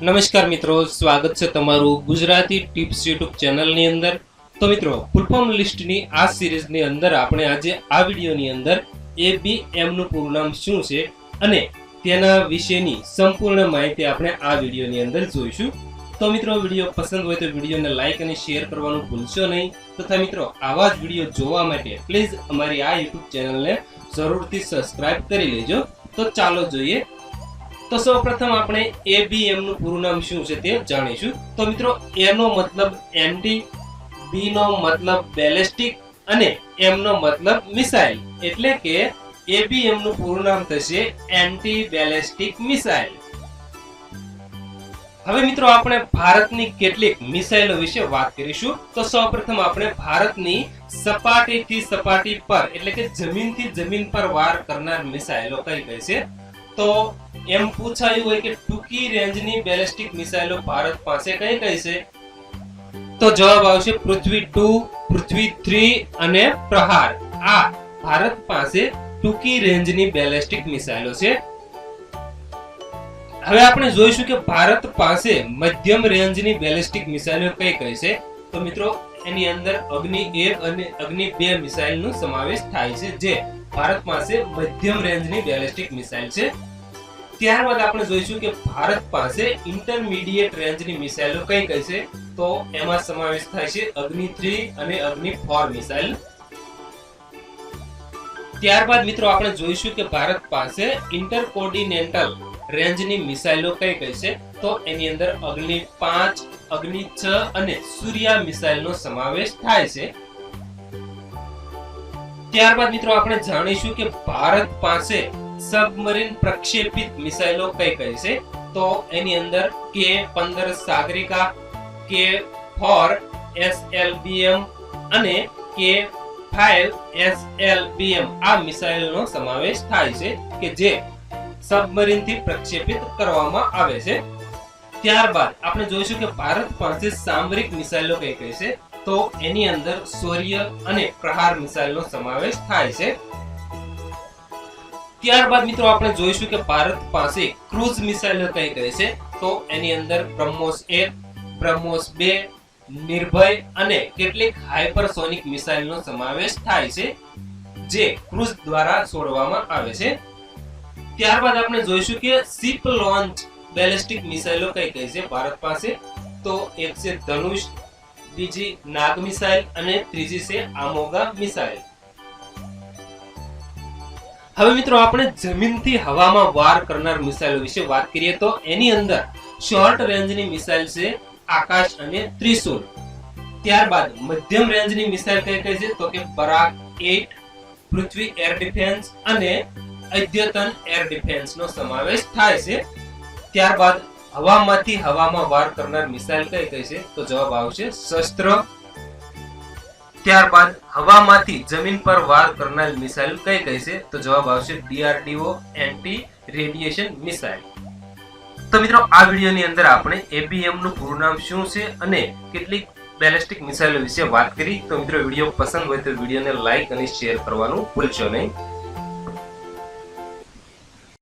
નમસ્કાર મિત્રો, સ્વાગત છે તમારું ગુજરાતી ટિપ્સ યુટ્યુબ ચેનલની અંદર. તો મિત્રો ફૂલફોર્મ લિસ્ટની આ સિરીઝની અંદર આપણે આજે આ વિડીયોની અંદર એ બી એમનું પૂરું નામ શું છે અને તેના વિશેની સંપૂર્ણ માહિતી આપણે આ વિડીયોની અંદર જોઈશું. તો મિત્રો, વીડિયો પસંદ હોય તો વિડીયોને લાઇક અને શેર કરવાનું ભૂલશો નહીં. તથા મિત્રો, આવા જ વીડિયો જોવા માટે પ્લીઝ અમારી આ યુટ્યુબ ચેનલને જરૂરથી સબસ્ક્રાઇબ કરી લેજો. તો ચાલો જોઈએ તો સૌપ્રથમ આપણે એબીએમનું પૂરું નામ શું છે તે જાણીશું. તો મિત્રો એ નો મતલબ એન્ટી બી નો મતલબ બેલેસ્ટિક અને એમ નો મતલબ મિસાઇલ એટલે કે એબીએમનું પૂરું નામ થશે એન્ટી બેલેસ્ટિક મિસાઇલ હવે મિત્રો, આપણે ભારતની કેટલીક મિસાઇલો વિશે વાત કરીશું. તો સૌપ્રથમ આપણે ભારતની સપાટીથી સપાટી પર, એટલે કે જમીનથી જમીન પર વાર કરનાર મિસાઇલો કઈ કઈ છે? તો એમ પૂછાયું હોય કે ટૂંકી રેન્જની બેલિસ્ટિક મિસાઇલો ભારત પાસે કઈ કઈ છે? તો જવાબ આવશે પૃથ્વી ટુ, પૃથ્વી થ્રી અને પ્રહાર. આ ભારત પાસે ટૂંકી રેન્જની બેલિસ્ટિક મિસાઇલો છે. હવે આપણે જોઈશું કે ભારત પાસે મધ્યમ રેન્જની બેલિસ્ટિક મિસાઇલો કઈ કઈ છે? તો મિત્રો, એની અંદર અગ્નિ એક અને અગ્નિ બે મિસાઇલનો સમાવેશ થાય છે. જે ભારત પાસે મધ્યમ રેન્જની બેલેસ્ટિક મિસાઇલ છે. ત્યારબાદ આપણે જોઈશું કે ભારત પાસે ઇન્ટરમીડિયેટ રેન્જની મિસાઇલો કઈ કઈ છે? તો એમાં સમાવેશ થાય છે અગ્નિ થ્રી અને અગ્નિ ફોર મિસાઇલ ત્યારબાદ મિત્રો આપણે જોઈશું કે ભારત પાસે ઇન્ટરકોર્ડિનેન્ટલ રેન્જની મિસાઇલો કઈ કઈ છે? તો એની અંદર અગ્નિ પાંચ, અગ્નિ છ અને સૂર્યા મિસાઇલનો સમાવેશ થાય છે. ત્યારબાદ મિત્રો આપણે જાણીશું કે ભારત પાસે સબમરીન પ્રક્ષેપિત મિસાઇલો કઈ કઈ છે? તો એની અંદર કે પંદર સાગરિકા, કે ફોર એસએલબીએમ અને કે ફાઇવ એસએલબીએમ આ મિસાઇલનો સમાવેશ થાય છે કે જે સબમરીનથી પ્રક્ષેપિત કરવામાં આવે છે. ત્યારબાદ આપણે જોઈશું કે ભારત પાસે સામરિક મિસાઇલો કઈ કઈ છે? તો એની અંદર સૌર્ય અને પ્રહાર મિસાઇલનો સમાવેશ થાય છે. ત્યારબાદ મિત્રો આપણે જોઈશું કે ભારત પાસે ક્રુઝ મિસાઇલો કઈ કઈ છે. તો એની અંદર બ્રહ્મોસ એક, બ્રહ્મોસ બે, નિર્ભય અને કેટલીક હાઇપરસોનિક મિસાઇલનો સમાવેશ થાય છે, જે ક્રુઝ દ્વારા છોડવામાં આવે છે. ત્યારબાદ આપણે જોઈશું કે શિપ લોન્ચ બેલેસ્ટિક મિસાઇલો કઈ કઈ છે ભારત પાસે. તો એક છે ધનુષ બીજી નાગ મિસાઇલ અને ત્રીજી છે આમોગા મિસાઇલ. હવે મિત્રો આપણે જમીનથી હવામાં વાર કરનાર મિસાઇલો વિશે વાત કરીએ તો એની અંદર શોર્ટ રેન્જની મિસાઇલ છે આકાશ અને ત્રિશુલ ત્યારબાદ મધ્યમ રેન્જની મિસાઇલ કઈ કઈ છે? તો કે પરાગ 8 પૃથ્વી એર ડિફેન્સ અને અદ્યતન એર ડિફેન્સ નો સમાવેશ થાય છે. ત્યારબાદ હવામાંથી હવામાં વાર કરનાર મિસાઇલ કઈ કઈ છે? તો જવાબ આવશે શસ્ત્ર. ત્યારબાદ હવામાંથી જમીન પર વાર કરનાર મિસાઇલ કઈ કઈ છે? તો જવાબ આવશે ડીઆરડીઓ એન્ટી રેડિયેશન મિસાઇલ. તો મિત્રો, આ વિડીયોની અંદર આપણે એબીએમનું પૂરું નામ શું છે અને કેટલીક બેલેસ્ટિક મિસાઇલો વિશે વાત કરી. તો મિત્રો, વીડિયો પસંદ હોય તો વિડીયોને લાઇક અને શેર કરવાનું ભૂલશો નહીં.